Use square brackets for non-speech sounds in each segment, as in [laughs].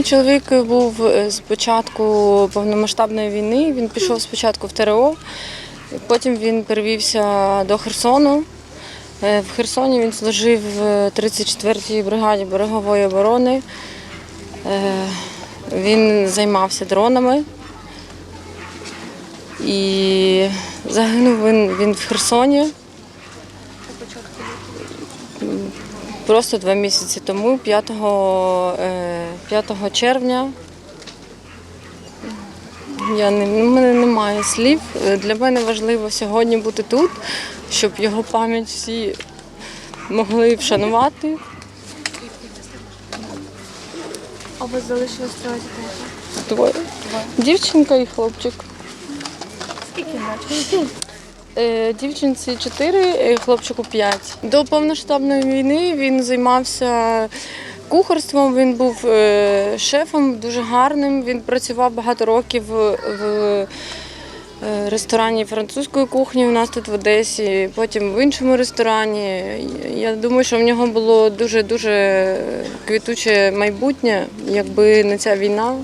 Мій чоловік був е, з початку повномасштабної війни. Він пішов спочатку в ТРО, потім він перевівся до Херсону. Е, В Херсоні він служив в 34-й бригаді берегової оборони. Е, Він займався дронами. І загинув він, він в Херсоні. Просто два місяці тому, 5, е, 5 червня. Я не, ну, в мене немає слів. Е, Для мене важливо сьогодні бути тут, щоб його пам'ять всі могли вшанувати. А вас залишилось троє дітей? Двоє. Дівчинка і хлопчик. Скільки років? Е, Дівчинці 4, хлопчику 5. До повноштабної війни він займався кухарством, він був е, шефом дуже гарним. Він працював багато років в е, ресторані французької кухні у нас тут в Одесі, потім в іншому ресторані. Я думаю, що в нього було дуже-дуже квітуче майбутнє, якби не ця війна.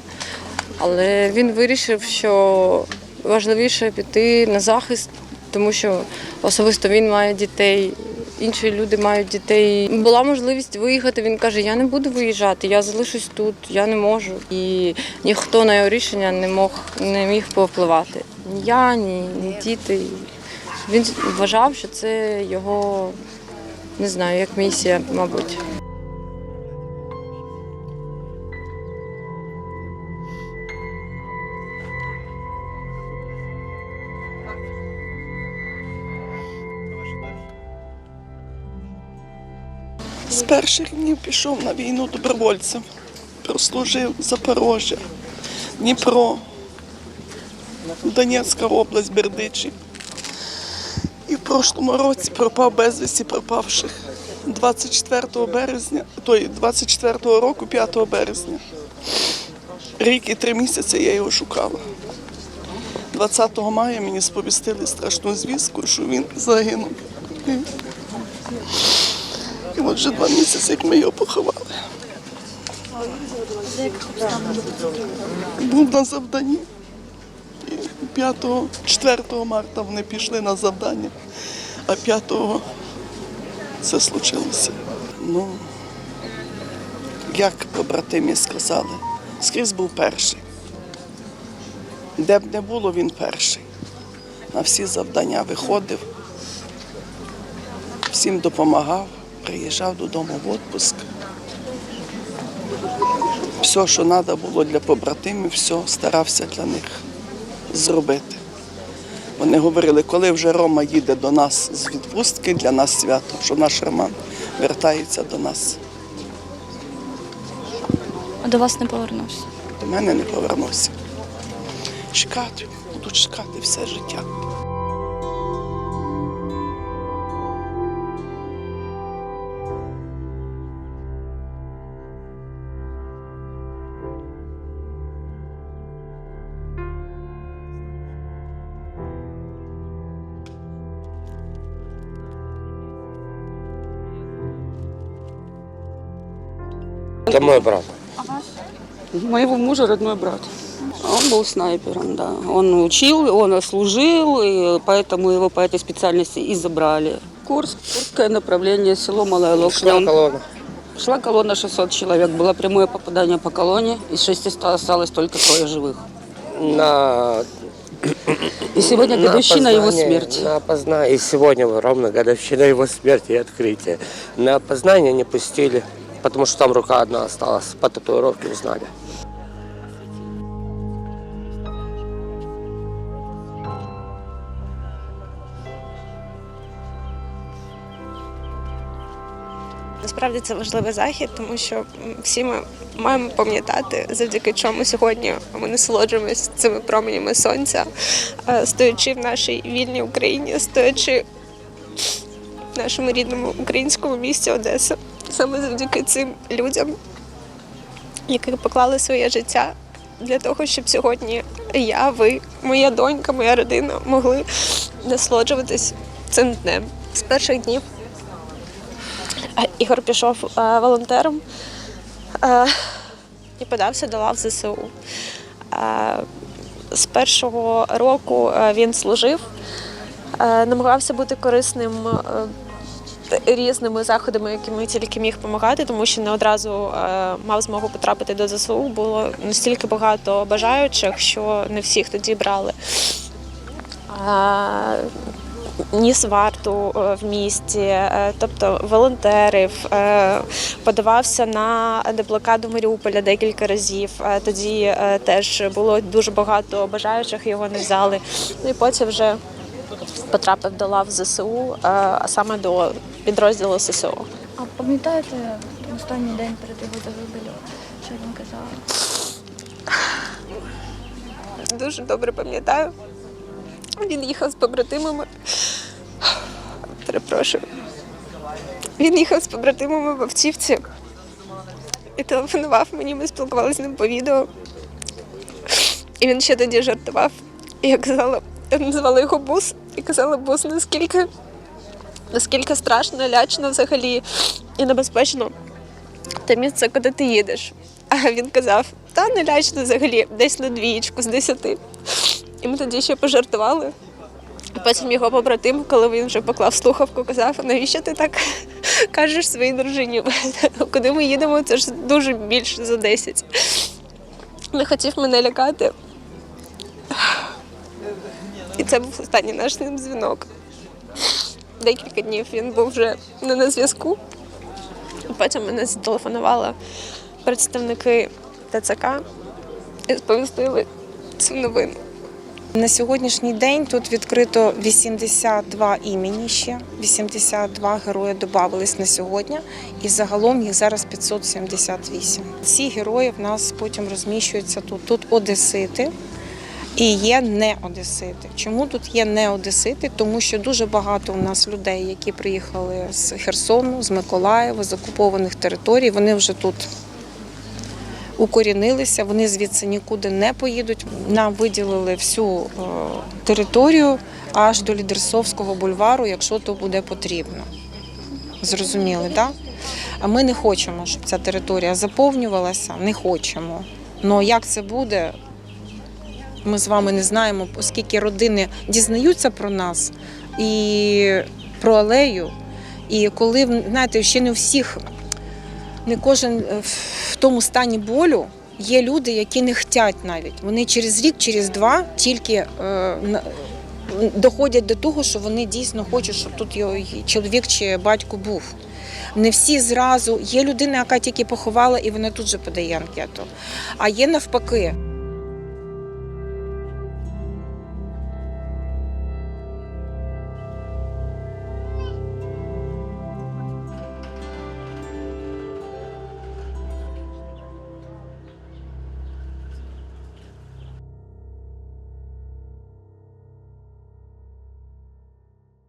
Але він вирішив, що важливіше піти на захист, тому що особисто він має дітей, інші люди мають дітей. Була можливість виїхати. Він каже: Я не буду виїжджати, я залишусь тут, я не можу. І ніхто на його рішення не мог не міг повпливати. Ні я, ні, ні діти. Він вважав, що це його не знаю, як місія, мабуть. З перших днів пішов на війну добровольцем. Прослужив Запорожжя, Дніпро, Донецька область, Бердичі. І в прошлому році пропав безвісті пропавших 24 березня, той 24 року, 5 березня. Рік і три місяці я його шукала. 20 мая мені сповістили страшну звістку, що він загинув. І от вже два місяці, як ми його поховали. Був на завданні. 5, 4 марта вони пішли на завдання, а 5-го це случилося. Ну, як побратимі сказали, скрізь був перший. Де б не було, він перший. На всі завдання виходив, всім допомагав, приїжджав додому в відпуск. Все, що треба було для побратимів, все старався для них зробити. Вони говорили, коли вже Рома їде до нас з відпустки, для нас свято, що наш Роман вертається до нас. А до вас не повернувся. До мене не повернувся. Чекати, буду чекати все життя. Это мой брат. Моего мужа родной брат. Он был снайпером, да. Он учил, он служил, и поэтому его по этой специальности и забрали. Курск, Курское направление, село Малая Локня. Шла Он- колонна. Шла колонна 600 человек, было прямое попадание по колонне, из 600 осталось только трое живых. На, И сегодня на годовщина его смерти. На опознание, и сегодня ровно годовщина его смерти и открытия. На опознание не пустили, потому что там рука одна осталась. По татуировке узнали. Насправді це важливий захід, тому що всі ми маємо пам'ятати, завдяки чому сьогодні ми насолоджуємося цими променями сонця, е, стоячи в нашій вільній Україні, стоячи в нашому рідному українському місті Одеса. Саме завдяки цим людям, які поклали своє життя для того, щоб сьогодні я, ви, моя донька, моя родина могли насолоджуватись цим днем з перших днів. Ігор пішов волонтером. І подався до лав ЗСУ. З першого року він служив, намагався бути корисним різними заходами, якими тільки міг допомагати, тому що не одразу е, мав змогу потрапити до ЗСУ. Було настільки багато бажаючих, що не всіх тоді брали. Ніс варту е, в місті, е, тобто волонтерів, подавався на деблокаду Маріуполя декілька разів. Тоді теж було дуже багато бажаючих, його не взяли. Ну і потім вже потрапив до лав ЗСУ, е, а саме до підрозділу ССО. А пам'ятаєте останній день перед його загибелю, що він казав? Дуже добре пам'ятаю. Він їхав з побратимами. Перепрошую. Він їхав з побратимами в автівці і телефонував мені, ми спілкувалися з ним по відео. І він ще тоді жартував. І я казала, я називала його бус, і казала бус, наскільки, наскільки страшно, лячно взагалі і небезпечно те місце, куди ти їдеш. А він казав, та не лячно взагалі, десь на двієчку з десяти. І ми тоді ще пожартували. Потім його побратим, коли він вже поклав слухавку, казав, навіщо ти так [laughs] кажеш своїй дружині? [laughs] Куди ми їдемо, це ж дуже більше за 10. Не хотів мене лякати. Це був останній наш ним дзвінок. Декілька днів він був вже не на зв'язку. Потім мене зателефонували представники ТЦК і сповістили цю новину. На сьогоднішній день тут відкрито 82 імені ще. 82 герої додавались на сьогодні, і загалом їх зараз 578. Ці герої в нас потім розміщуються тут. Тут одесити. І є не одесити. Чому тут є не одесити? Тому що дуже багато у нас людей, які приїхали з Херсону, з Миколаєва, з окупованих територій. Вони вже тут укорінилися, вони звідси нікуди не поїдуть. Нам виділили всю е, територію аж до Лідерсовського бульвару, якщо то буде потрібно. Зрозуміли, так? А ми не хочемо, щоб ця територія заповнювалася, не хочемо. Ну як це буде, ми з вами не знаємо, оскільки родини дізнаються про нас і про алею. І коли знаєте, ще не всіх, не кожен е, в тому стані болю. Є люди, які не хочуть навіть. Вони через рік, через два тільки е, доходять до того, що вони дійсно хочуть, щоб тут його чоловік чи батько був. Не всі зразу. Є людина, яка тільки поховала, і вона тут же подає анкету. А є навпаки.